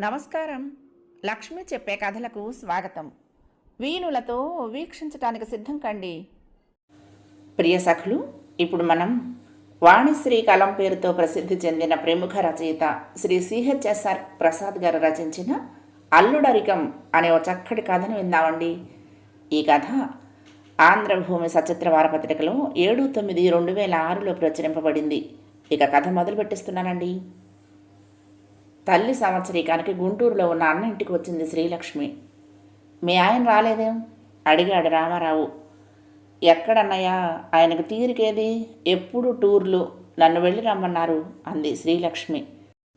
నమస్కారం. లక్ష్మి చెప్పే కథలకు స్వాగతం. వీణులతో వీక్షించటానికి సిద్ధం కండి. ప్రియ సఖులు ఇప్పుడు మనం వాణిశ్రీ కలం పేరుతో ప్రసిద్ధి చెందిన ప్రముఖ రచయిత శ్రీ సిహెచ్ఎస్ఆర్ ప్రసాద్ గారు రచించిన అల్లుడరికం అనే ఒక చక్కటి కథను విందామండి. ఈ కథ ఆంధ్రభూమి సచిత్ర వారపత్రికలో ఏడు తొమ్మిది రెండు వేల ఆరులో ప్రచురింపబడింది. ఇక కథ మొదలు పెట్టిస్తున్నానండి తల్లి సంవత్సరీకానికి గుంటూరులో ఉన్న అన్న ఇంటికి వచ్చింది శ్రీలక్ష్మి. మీ ఆయన రాలేదేం? అడిగాడు రామారావు. ఎక్కడన్నయ్యా? ఆయనకు తీరికేది? ఎప్పుడు టూర్లు? నన్ను వెళ్ళి రమ్మన్నారు అంది శ్రీలక్ష్మి.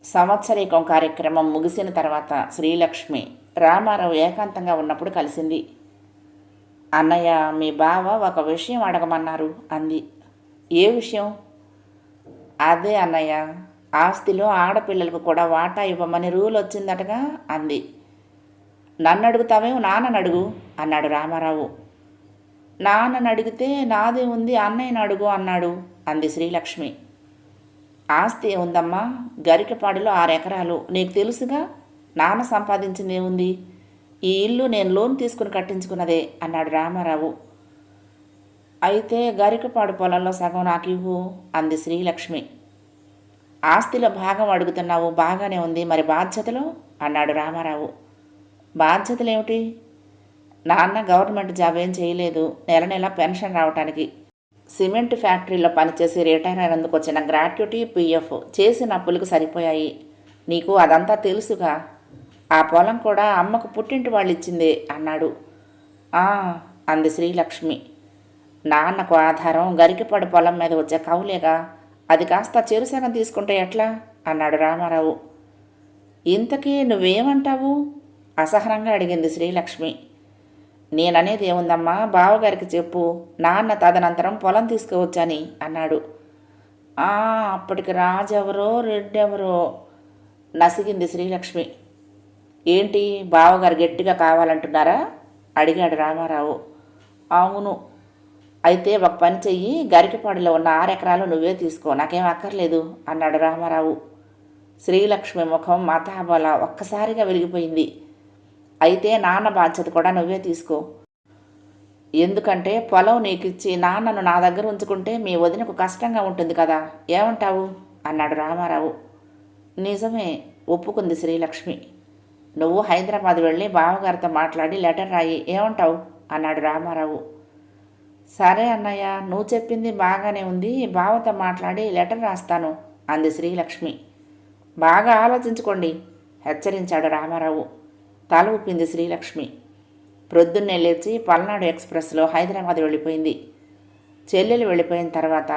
సంవత్సరీకం కార్యక్రమం ముగిసిన తర్వాత శ్రీలక్ష్మి రామారావు ఏకాంతంగా ఉన్నప్పుడు కలిసింది. అన్నయ్య మీ బావ ఒక విషయం అడగమన్నారు అంది. ఏ విషయం? అదే అన్నయ్య ఆస్తిలో ఆడపిల్లలకు కూడా వాటా ఇవ్వమని రూల్ వచ్చిందటగా అంది. నన్ను అడుగుతావేమో నాన్నని అడుగు అన్నాడు రామారావు. నాన్నని అడిగితే నాదే ఉంది అన్నయ్యని అడుగు అన్నాడు అంది శ్రీలక్ష్మి. ఆస్తి ఉందమ్మా గరికపాడులో ఆరు ఎకరాలు. నీకు తెలుసుగా నాన్న సంపాదించింది ఏముంది? ఈ ఇల్లు నేను లోన్ తీసుకుని కట్టించుకున్నదే అన్నాడు రామారావు. అయితే గరికపాడు పొలంలో సగం నాకు ఇవ్వు అంది శ్రీలక్ష్మి. ఆస్తిలో భాగం అడుగుతున్నావు బాగానే ఉంది మరి బాధ్యతలు? అన్నాడు రామారావు. బాధ్యతలు ఏమిటి నాన్న గవర్నమెంట్ జాబ్ ఏం చేయలేదు నెల నెల పెన్షన్ రావటానికి. సిమెంట్ ఫ్యాక్టరీలో పనిచేసి రిటైర్ అయినందుకు వచ్చిన గ్రాట్యుటీ పిఎఫ్ చేసిన అప్పులకు సరిపోయాయి. నీకు అదంతా తెలుసుగా? ఆ పొలం కూడా అమ్మకు పుట్టింటి వాళ్ళు ఇచ్చిందే అన్నాడు. "ఆ," అంది శ్రీలక్ష్మి. నాన్నకు ఆధారం గరికిపడి పొలం మీద వచ్చే కవులేగా అది కాస్త చెరుసగం తీసుకుంటే ఎట్లా? అన్నాడు రామారావు. ఇంతకీ నువ్వేమంటావు? అసహనంగా అడిగింది శ్రీలక్ష్మి. నేననేది ఏముందమ్మా? బావగారికి చెప్పు. నాన్న తదనంతరం పొలం తీసుకువచ్చని అన్నాడు. "ఆ, అప్పటికి రాజెవరో రెడ్డెవరో? నసిగింది శ్రీలక్ష్మి. ఏంటి? బావగారు గట్టిగా కావాలంటున్నారా? అడిగాడు రామారావు. అవును అయితే ఒక పని చెయ్యి గరికపాడులో ఉన్న ఆరెకరాలు నువ్వే తీసుకో నాకేం అక్కర్లేదు అన్నాడు రామారావు. శ్రీలక్ష్మి ముఖం మతాబల ఒక్కసారిగా వెలిగిపోయింది. అయితే నాన్న బాధ్యత కూడా నువ్వే తీసుకో. ఎందుకంటే పొలం నీకిచ్చి నాన్నను నా దగ్గర ఉంచుకుంటే మీ వదినకు కష్టంగా ఉంటుంది కదా ఏమంటావు? అన్నాడు రామారావు. నిజమే ఒప్పుకుంది శ్రీలక్ష్మి. నువ్వు హైదరాబాద్ వెళ్ళి బావగారితో మాట్లాడి లెటర్ రాయి ఏమంటావు? అన్నాడు రామారావు. సరే అన్నయ్య నువ్వు చెప్పింది బాగానే ఉంది. బావతో మాట్లాడి లెటర్ రాస్తాను అంది శ్రీలక్ష్మి. బాగా ఆలోచించుకోండి హెచ్చరించాడు రామారావు. తల ఊపింది శ్రీలక్ష్మి. ప్రొద్దున్నే లేచి పల్నాడు ఎక్స్ప్రెస్లో హైదరాబాద్ వెళ్ళిపోయింది. చెల్లెలు వెళ్ళిపోయిన తర్వాత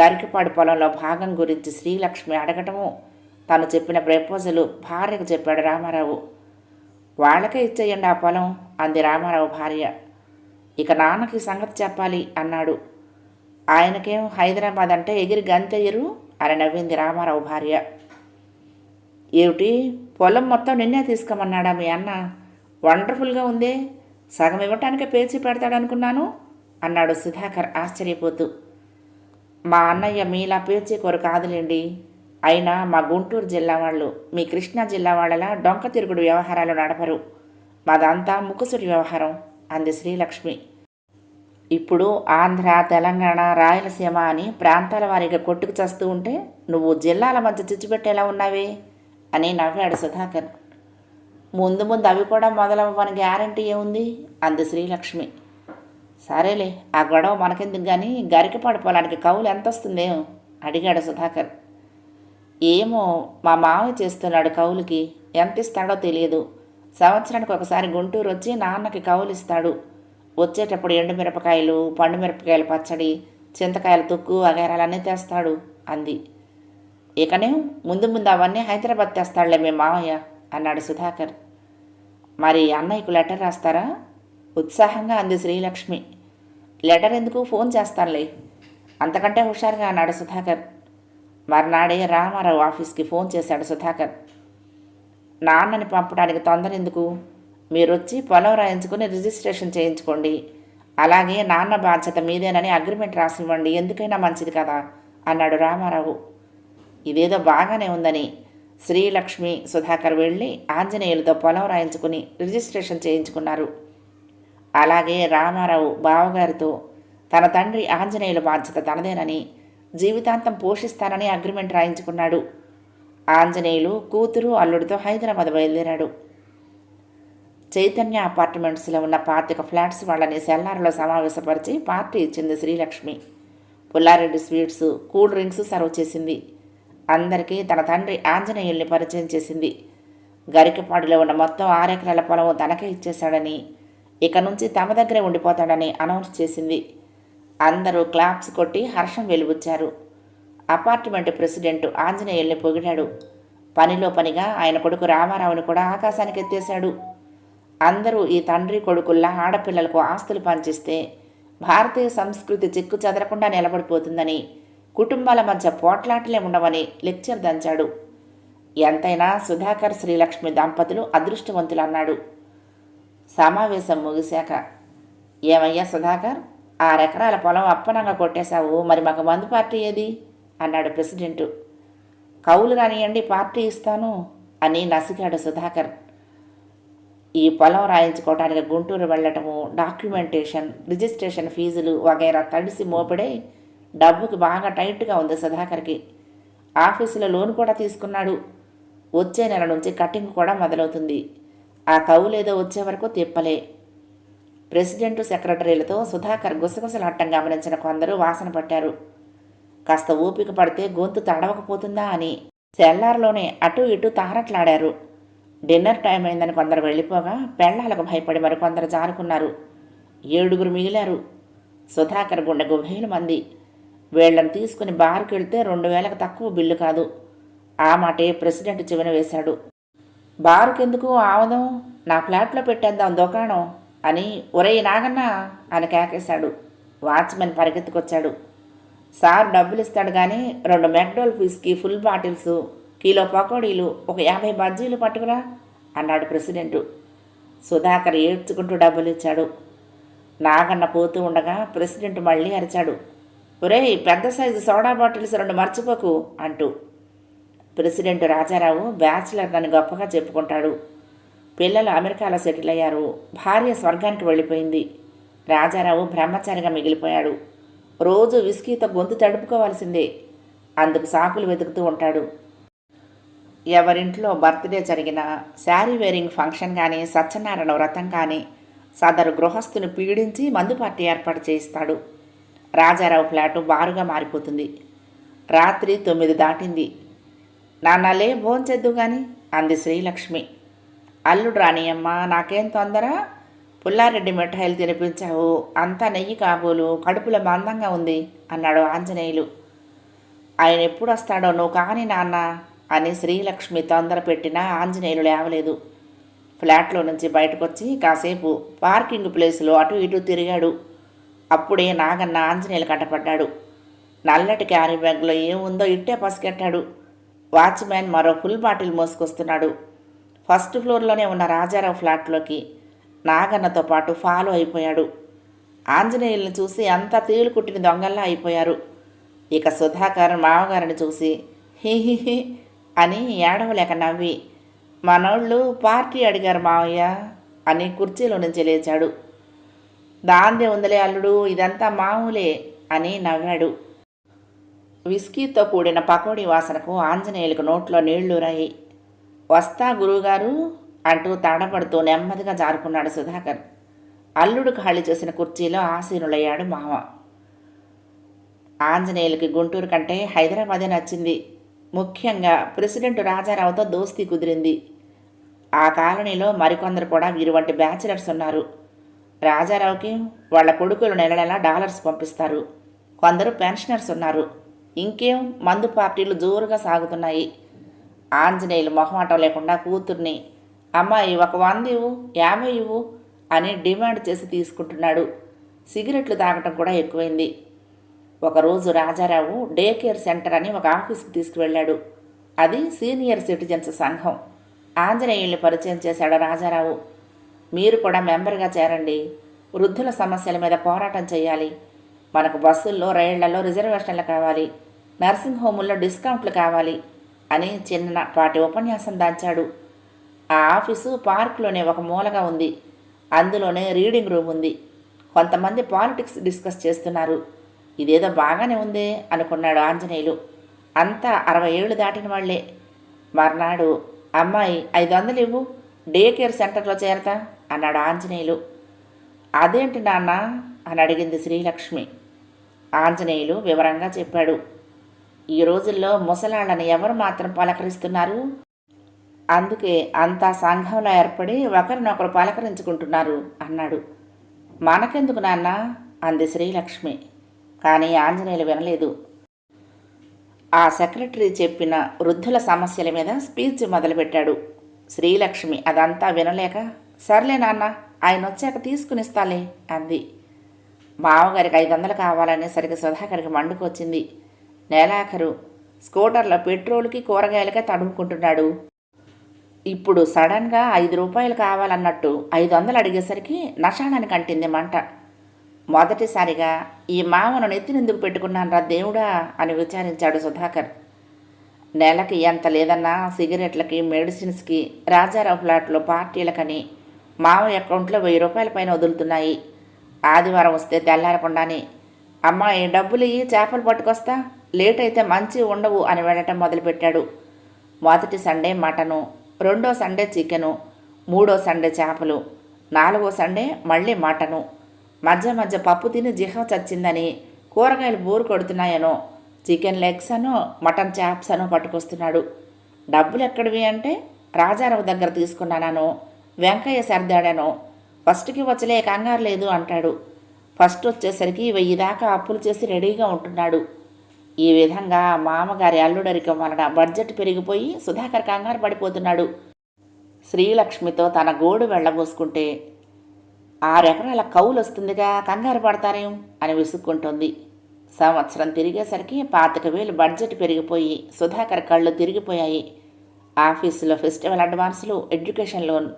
గరికపాడు పొలంలో భాగం గురించి శ్రీలక్ష్మి అడగటము తను చెప్పిన ప్రపోజలు భార్యకు చెప్పాడు రామారావు. వాళ్ళకే ఇచ్చేయండి ఆ పొలం అంది రామారావు భార్య. ఇక నాన్నకి సంగతి చెప్పాలి అన్నాడు. ఆయనకేం హైదరాబాద్ అంటే ఎగిరి గంతెయ్యరు అని నవ్వింది రామారావు భార్య. ఏమిటి? పొలం మొత్తం నిన్నే తీసుకోమన్నాడా మీ అన్న? వండర్ఫుల్గా ఉందే. సగం ఇవ్వటానికే పేచి పెడతాడనుకున్నాను అన్నాడు సుధాకర్ ఆశ్చర్యపోతూ. మా అన్నయ్య మీలా పేచే కోరు కాదులేండి. అయినా మా గుంటూరు జిల్లా వాళ్ళు మీ కృష్ణా జిల్లా వాళ్ళలా డొంక తిరుగుడు వ్యవహారాలు నడపరు. మాదంతా ముక్కుసుడి వ్యవహారం. అంది శ్రీలక్ష్మి. ఇప్పుడు ఆంధ్ర తెలంగాణ రాయలసీమ అని ప్రాంతాల వారీగా కొట్టుకు చస్తూ ఉంటే నువ్వు జిల్లాల మధ్య చిచ్చుపెట్టేలా ఉన్నావే అని నవ్వాడు సుధాకర్. ముందు ముందు అవి కూడా మొదలవ్వని గ్యారంటీ ఏముంది? అంది శ్రీలక్ష్మి. సరేలే ఆ గొడవ మనకెందుకు కానీ గరికపాడు పొలానికి కవులు ఎంత వస్తుందేమో అడిగాడు సుధాకర్. ఏమో మా మామయ్య చేస్తున్నాడు కవులకి ఎంత ఇస్తాడో తెలియదు. సంవత్సరానికి ఒకసారి గుంటూరు వచ్చి నాన్నకి కౌలిస్తాడు వచ్చేటప్పుడు ఎండుమిరపకాయలు పండుమిరపకాయల పచ్చడి చింతకాయల తొక్కు వగేరాలన్నీ తెస్తాడు అంది. ఇకనే ముందు ముందు అవన్నీ హైదరాబాద్ తెస్తాడులే మీ మామయ్య అన్నాడు సుధాకర్. మరి అన్నయ్యకు లెటర్ రాస్తారా? ఉత్సాహంగా అంది శ్రీలక్ష్మి. లెటర్ ఎందుకు? ఫోన్ చేస్తానులే. అంతకంటే హుషారుగా అన్నాడు సుధాకర్. మర్నాడే రామారావు ఆఫీస్కి ఫోన్ చేశాడు సుధాకర్. నాన్నని పంపడానికి తొందర ఎందుకు మీరొచ్చి పొలం రాయించుకుని రిజిస్ట్రేషన్ చేయించుకోండి. అలాగే నాన్న బాధ్యత మీదేనని అగ్రిమెంట్ రాసివ్వండి. ఎందుకైనా మంచిది కదా? అన్నాడు రామారావు. ఇదేదో బాగానే ఉందని. శ్రీలక్ష్మి సుధాకర్ వెళ్ళి ఆంజనేయులతో పొలం రాయించుకుని రిజిస్ట్రేషన్ చేయించుకున్నారు. అలాగే రామారావు బావగారితో తన తండ్రి ఆంజనేయుల బాధ్యత తనదేనని జీవితాంతం పోషిస్తానని అగ్రిమెంట్ రాయించుకున్నాడు. ఆంజనేయులు కూతురు అల్లుడితో హైదరాబాద్ బయలుదేరాడు. చైతన్య అపార్ట్మెంట్స్లో ఉన్న పాతిక ఫ్లాట్స్ వాళ్ళని సెల్లార్లో సమావేశపరిచి పార్టీ ఇచ్చింది Srilakshmi. Pulla Reddy sweets cool drinks serve చేసింది. అందరికీ తన తండ్రి ఆంజనేయుల్ని పరిచయం చేసింది. గరికపాడులో ఉన్న మొత్తం ఆరెకరాల పొలం తనకే ఇచ్చేశాడని ఇక నుంచి తమ దగ్గరే ఉండిపోతాడని అనౌన్స్ చేసింది. అందరూ క్లాప్స్ కొట్టి హర్షం వెలుబుచ్చారు. Apartment president ఆంజనేయుల్ని పొగిడాడు. పనిలో పనిగా ఆయన కొడుకు రామారావుని కూడా ఆకాశానికి ఎత్తేశాడు. అందరూ ఈ తండ్రి కొడుకుల్లా ఆడపిల్లలకు ఆస్తులు పంచిస్తే భారతీయ సంస్కృతి చిక్కు చెదరకుండా నిలబడిపోతుందని కుటుంబాల మధ్య పోట్లాటలే ఉండవని లెక్చర్ దంచాడు. ఎంతైనా సుధాకర్ శ్రీలక్ష్మి దంపతులు అదృష్టవంతులు అన్నాడు. సమావేశం ముగిశాక ఏమయ్యా సుధాకర్ ఆరెకరాల పొలం అప్పనంగా కొట్టేశావు మరి మాకు మందు పార్టీ ఏది? అన్నాడు ప్రెసిడెంటు. కౌలు రానియండి పార్టీ ఇస్తాను అని నసిగాడు సుధాకర్. ఈ పొలం రాయించుకోవడానికి గుంటూరు వెళ్ళటము డాక్యుమెంటేషన్ రిజిస్ట్రేషన్ ఫీజులు వగైరా తడిసి మోపడే డబ్బుకి బాగా టైట్గా ఉంది సుధాకర్కి. ఆఫీసులో లోన్ కూడా తీసుకున్నాడు. వచ్చే నెల నుంచి కటింగ్ కూడా మొదలవుతుంది. ఆ కవులేదో వచ్చే వరకు తిప్పలే. ప్రెసిడెంటు సెక్రటరీలతో సుధాకర్ గుసగుసలాట్టం గమనించిన కొందరు వాసన పట్టారు. కాస్త ఊపిక పడితే గొంతు తడవకపోతుందా అని సెల్లార్లోనే అటు ఇటు తారట్లాడారు. డిన్నర్ టైం అయిందని కొందరు వెళ్ళిపోగా పెళ్ళాలకు భయపడి మరికొందరు జారుకున్నారు. ఏడుగురు మిగిలారు. సుధాకర్ గుండె గుభేలు మంది. వీళ్ళను తీసుకుని బార్కి వెళ్తే రెండు వేలకు తక్కువ బిల్లు కాదు. ఆ మాటే ప్రెసిడెంట్ చివన వేశాడు. బారుకెందుకు ఆవదం నా ఫ్లాట్లో పెట్టేద్దాం దుకాణం అని ఒరే నాగన్నా అని కేకేశాడు. వాచ్మెన్ పరిగెత్తుకొచ్చాడు. సార్ డబ్బులు ఇస్తాడు కానీ రెండు McDowell whisky full bottles kilo పకోడీలు ఒక యాభై బజ్జీలు పట్టుకురా అన్నాడు ప్రెసిడెంటు. సుధాకర్ ఏడ్చుకుంటూ డబ్బులు ఇచ్చాడు. నాగన్న పోతూ ఉండగా ప్రెసిడెంట్ మళ్ళీ అరిచాడు. ఒరేయ్ పెద్ద సైజు సోడా బాటిల్స్ రెండు మర్చిపోకు అంటూ. ప్రెసిడెంట్ రాజారావు బ్యాచిలర్ అని గొప్పగా చెప్పుకుంటాడు. పిల్లలు అమెరికాలో సెటిల్ అయ్యారు. భార్య స్వర్గానికి వెళ్ళిపోయింది. రాజారావు బ్రహ్మచారిగా మిగిలిపోయాడు. రోజు విస్కీతో గొంతు తడుపుకోవాల్సిందే. అందుకు సాకులు వెతుకుతూ ఉంటాడు. ఎవరింట్లో బర్త్డే జరిగిన శారీ వేరింగ్ ఫంక్షన్ కానీ సత్యనారాయణ వ్రతం కానీ సదరు గృహస్థుని పీడించి మందు పార్టీ ఏర్పాటు చేయిస్తాడు. రాజారావు ఫ్లాటు బారుగా మారిపోతుంది. రాత్రి తొమ్మిది దాటింది. నాన్నలే భోంచెద్దు గాని అంది శ్రీలక్ష్మి. అల్లుడు రానియమ్మ నాకేం తొందర? పుల్లారెడ్డి మిఠాయిలు తినిపించావు. అంతా నెయ్యి కాబోలు కడుపులో మందంగా ఉంది అన్నాడు ఆంజనేయులు. ఆయన ఎప్పుడు వస్తాడో నువ్వు కాని నాన్న అని శ్రీలక్ష్మి తొందర పెట్టినా ఆంజనేయులు లేవలేదు. ఫ్లాట్లో నుంచి బయటకొచ్చి కాసేపు పార్కింగ్ ప్లేస్లో అటు ఇటు తిరిగాడు. అప్పుడే నాగన్న ఆంజనేయులు కట్టపడ్డాడు. నల్లటి క్యారీ బ్యాగ్లో ఏముందో ఇట్టే పసిగట్టాడు. వాచ్మ్యాన్ మరో ఫుల్ బాటిల్ మోసుకొస్తున్నాడు. ఫస్ట్ ఫ్లోర్లోనే ఉన్న రాజారావు ఫ్లాట్లోకి నాగన్నతో పాటు ఫాలో అయిపోయాడు. ఆంజనేయుల్ని చూసి అంతా తీలు కుట్టిన దొంగల్లా అయిపోయారు. ఇక సుధాకర్ మామగారిని చూసి హి హి హి అని ఏడవలేక నవ్వి మనోళ్ళు పార్టీ అడిగారు మావయ్య అని కుర్చీలో నుంచి లేచాడు. దాందే ఉందలే అల్లుడు ఇదంతా మామూలే అని నవ్వాడు. విస్కీతో కూడిన పకోడీ వాసనకు ఆంజనేయులకు నోట్లో నీళ్ళూరాయి వస్తా గురువుగారు అంటూ తడబడుతూ నెమ్మదిగా జారుకున్నాడు సుధాకర్. అల్లుడు ఖాళీ చేసిన కుర్చీలో ఆసీనులయ్యాడు మామ. ఆంజనేయులకి గుంటూరు కంటే హైదరాబాదే నచ్చింది. ముఖ్యంగా ప్రెసిడెంట్ రాజారావుతో దోస్తీ కుదిరింది. ఆ కాలనీలో మరికొందరు కూడా వీరు వంటి బ్యాచిలర్స్ ఉన్నారు. రాజారావుకి వాళ్ళ కొడుకులు నెల నెల డాలర్స్ పంపిస్తారు. కొందరు పెన్షనర్స్ ఉన్నారు. ఇంకేం మందు పార్టీలు జోరుగా సాగుతున్నాయి. ఆంజనేయులు మొహమాటం లేకుండా కూతుర్ని అమ్మాయి ఒక వంద ఇవ్వు యాభై ఇవ్వు అని డిమాండ్ చేసి తీసుకుంటున్నాడు. సిగరెట్లు తాగటం కూడా ఎక్కువైంది. ఒకరోజు రాజారావు డే కేర్ సెంటర్ అని ఒక ఆఫీస్కి తీసుకువెళ్ళాడు. అది సీనియర్ సిటిజన్స్ సంఘం. ఆంజనేయుల్ని పరిచయం చేశాడు రాజారావు. మీరు కూడా మెంబర్గా చేరండి. వృద్ధుల సమస్యల మీద పోరాటం చేయాలి. మనకు బస్సుల్లో రైళ్ళలో రిజర్వేషన్లు కావాలి. నర్సింగ్ హోముల్లో డిస్కౌంట్లు కావాలి అని చిన్నపాటి ఉపన్యాసం దాచాడు. ఆ ఆఫీసు పార్క్లోనే ఒక మూలగా ఉంది. అందులోనే రీడింగ్ రూమ్ ఉంది. కొంతమంది పాలిటిక్స్ డిస్కస్ చేస్తున్నారు. ఇదేదో బాగానే ఉందే అనుకున్నాడు ఆంజనేయులు. అంతా అరవై ఏళ్ళు దాటిన వాళ్ళే. మర్నాడు అమ్మాయి ఐదు వందలు ఇవ్వు. డే కేర్ సెంటర్లో చేరతా అన్నాడు ఆంజనేయులు. అదేంటి నాన్న? అని అడిగింది శ్రీలక్ష్మి. ఆంజనేయులు వివరంగా చెప్పాడు. ఈ రోజుల్లో ముసలాళ్ళని ఎవరు మాత్రం పలకరిస్తున్నారు? అందుకే అంతా సంఘంలో ఏర్పడి ఒకరినొకరు పలకరించుకుంటున్నారు అన్నాడు. మనకెందుకు నాన్న? అంది శ్రీలక్ష్మి. కానీ ఆంజనేయులు వినలేదు. ఆ సెక్రటరీ చెప్పిన వృద్ధుల సమస్యల మీద స్పీచ్ మొదలుపెట్టాడు. శ్రీలక్ష్మి అదంతా వినలేక సర్లే నాన్న ఆయన వచ్చాక తీసుకునిస్తాలే అంది. మామగారికి ఐదు వందలు కావాలని సరిగ్గా సుధాకర్కి మండుకొచ్చింది. నెలాఖరు స్కూటర్లో పెట్రోల్కి కూరగాయలకే తడుముకుంటున్నాడు. ఇప్పుడు సడన్గా ఐదు రూపాయలు కావాలన్నట్టు ఐదు వందలు అడిగేసరికి నషాణానికి అంటింది మంట. మొదటిసారిగా ఈ మామను నెత్తినెందుకు పెట్టుకున్నాను రా దేవుడా అని విచారించాడు సుధాకర్. నెలకి ఎంత లేదన్నా సిగరెట్లకి మెడిసిన్స్కి రాజారావు ఫ్లాట్లో పార్టీలకని మామ అకౌంట్లో వెయ్యి రూపాయల పైన వదులుతున్నాయి. ఆదివారం వస్తే తెల్లారకుండానే అమ్మాయి డబ్బులు ఇయ్యి చేపలు పట్టుకొస్తా లేట్ అయితే మంచి ఉండవు అని వెళ్ళటం మొదలుపెట్టాడు. మొదటి సండే మటను రెండో సండే చికెను మూడో సండే చేపలు నాలుగో సండే మళ్ళీ మటను. మధ్య మధ్య పప్పు తిని జిహం చచ్చిందని కూరగాయలు బోరు కొడుతున్నాయనో చికెన్ లెగ్స్ అనో మటన్ చాప్స్ అనో పట్టుకొస్తున్నాడు. డబ్బులు ఎక్కడివి అంటే రాజారావు దగ్గర తీసుకున్నానో వెంకయ్య సర్దాడనో ఫస్ట్కి వచ్చలే కంగారు లేదు అంటాడు. ఫస్ట్ వచ్చేసరికి వెయ్యి దాకా అప్పులు చేసి రెడీగా ఉంటున్నాడు. ఈ విధంగా మామగారి అల్లుడరిక వలన బడ్జెట్ పెరిగిపోయి సుధాకర్ కంగారు పడిపోతున్నాడు. శ్రీలక్ష్మితో తన గోడు వెళ్ళబోసుకుంటే ఆరెకరాల కౌలు వస్తుందిగా కంగారు పడతారేం? అని విసుక్కుంటుంది. సంవత్సరం తిరిగేసరికి పాతిక వేలు బడ్జెట్ పెరిగిపోయి సుధాకర్ కళ్ళు తిరిగిపోయాయి. ఆఫీసులో festival అడ్వాన్సులు education loan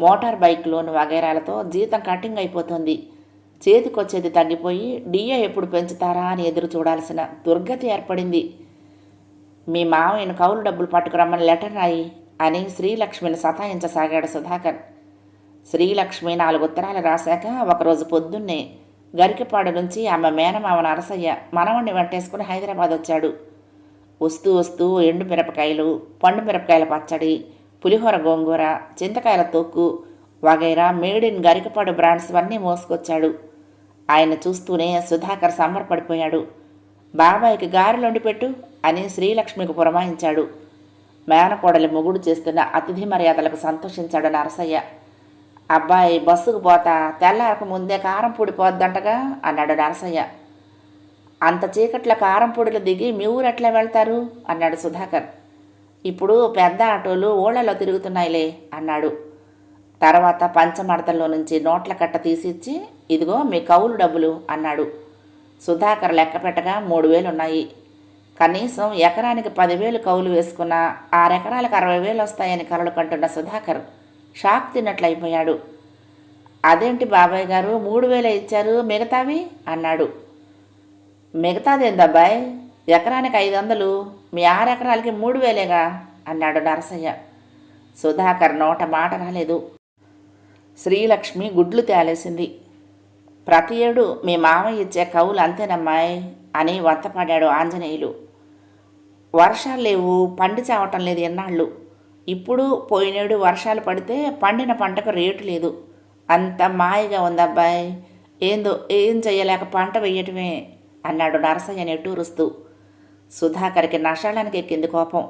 motor bike loan వగైరాలతో జీతం కటింగ్ అయిపోతుంది. చేతికొచ్చేది తగ్గిపోయి డిఏ ఎప్పుడు పెంచుతారా అని ఎదురు చూడాల్సిన దుర్గతి ఏర్పడింది. మీ మామయ్యను కౌలు డబ్బులు పట్టుకురమ్మని లెటర్ రాయి అని శ్రీలక్ష్మిని సతాయించసాగాడు సుధాకర్. శ్రీలక్ష్మి నాలుగు ఉత్తరాలు రాశాక ఒకరోజు పొద్దున్నే గరికపాడు నుంచి ఆమె మేనమామ నరసయ్య మనవణ్ణి వెంటేసుకుని హైదరాబాద్ వచ్చాడు. వస్తూ వస్తూ ఎండు మిరపకాయలు పండు మిరపకాయల పచ్చడి పులిహోర గోంగూర చింతకాయల తొక్కు వగైరా మేడ్ ఇన్ గరికపాడు బ్రాండ్స్ అన్నీ మోసుకొచ్చాడు. ఆయన చూస్తూనే సుధాకర్ సంబరపడిపోయాడు. బాబాయికి గారెలు వండిపెట్టు అని శ్రీలక్ష్మికి పురమాయించాడు. మేనకోడలి మొగుడు చేస్తున్న అతిథి మర్యాదలకు సంతోషించాడు నరసయ్య. అబ్బాయి బస్సుకు పోతా తెల్లారకు ముందే కారం పొడి పోద్దంటగా అన్నాడు నరసయ్య. అంత చీకట్ల కారం పొడిలు దిగి మీ ఊరు ఎట్లా వెళ్తారు? అన్నాడు సుధాకర్. ఇప్పుడు పెద్ద ఆటోలు ఓళ్ళలో తిరుగుతున్నాయిలే అన్నాడు. తర్వాత పంచమడతల్లో నుంచి నోట్ల కట్ట తీసిచ్చి ఇదిగో మీ కౌలు డబ్బులు అన్నాడు. సుధాకర్ లెక్క పెట్టగా మూడు వేలు ఉన్నాయి. కనీసం ఎకరానికి పదివేలు కౌలు వేసుకున్న ఆరెకరాలకు అరవై వేలు వస్తాయని కలలు కంటున్న సుధాకర్ షాక్ తిన్నట్లయిపోయాడు. అదేంటి బాబాయ్ గారు మూడు వేలు ఇచ్చారు మిగతావి? అన్నాడు. మిగతాదేందబ్బాయ్ ఎకరానికి ఐదు వందలు మీ ఆరెకరాలకి మూడు వేలేగా? అన్నాడు నరసయ్య. సుధాకర్ నోట మాట రాలేదు. శ్రీలక్ష్మి గుడ్లు తేలేసింది. ప్రతి ఏడు మీ మామయ్య ఇచ్చే కవులు అంతేనమ్మాయి అని వంతపడాడు ఆంజనేయులు. వర్షాలు లేవు పండి చావటం లేదు ఎన్నాళ్ళు. ఇప్పుడు పోయినేడు వర్షాలు పడితే పండిన పంటకు రేటు లేదు. అంత మాయగా ఉందబ్బాయి. ఏందో ఏం చెయ్యలేక పంట వెయ్యటమే అన్నాడు నరసయ్య నెట్టూరుస్తూ. సుధాకర్కి నషాళానికి ఎక్కింది కోపం.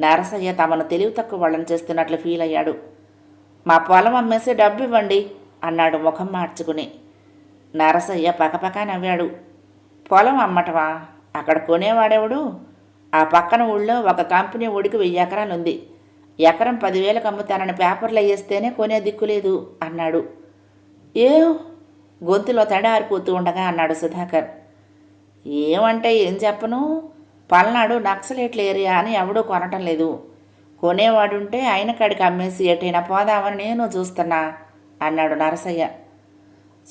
నరసయ్య తమను తెలివి తక్కువ వాళ్ళని చేస్తున్నట్లు ఫీల్ అయ్యాడు మా పొలం అమ్మేసి డబ్బు ఇవ్వండి అన్నాడు ముఖం మార్చుకుని. నరసయ్య పకపక నవ్వాడు పొలం అమ్మటవా అక్కడ కొనేవాడెవడు? ఆ పక్కన ఊళ్ళో ఒక కంపెనీ ఒడికి వెయ్యి ఎకరాలుంది ఎకరం పదివేలకు అమ్ముతానని పేపర్లు అయ్యేస్తేనే కొనే దిక్కులేదు అన్నాడు. ఏ గొంతులో తడారిపోతూ ఉండగా అన్నాడు సుధాకర్. ఏమంటే ఏం చెప్పను? పల్నాడు నక్సలేట్ల ఏరియా అని ఎవడూ కొనటం లేదు. కొనేవాడుంటే ఆయన కాడికి అమ్మేసి ఎటైనా పోదామని నేను చూస్తున్నా అన్నాడు నరసయ్య.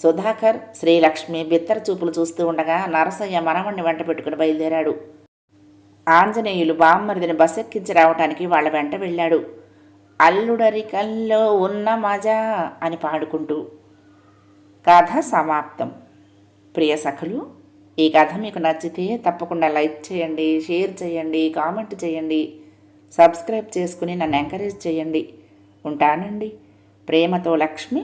సుధాకర్ శ్రీలక్ష్మి బిత్తర చూపులు చూస్తూ ఉండగా నరసయ్య మనవణ్ణి వెంట పెట్టుకుని బయలుదేరాడు. ఆంజనేయులు బామ్మరిదిని బసెక్కించి రావటానికి వాళ్ళ వెంట వెళ్ళాడు. అల్లుడరికల్లో ఉన్న మజా అని పాడుకుంటూ. కథ సమాప్తం. ప్రియ సఖలు ఈ కథ మీకు నచ్చితే తప్పకుండా లైక్ చేయండి షేర్ చేయండి కామెంట్ చేయండి సబ్స్క్రైబ్ చేసుకుని నన్ను ఎంకరేజ్ చేయండి. ఉంటానండి. ప్రేమతో లక్ష్మి.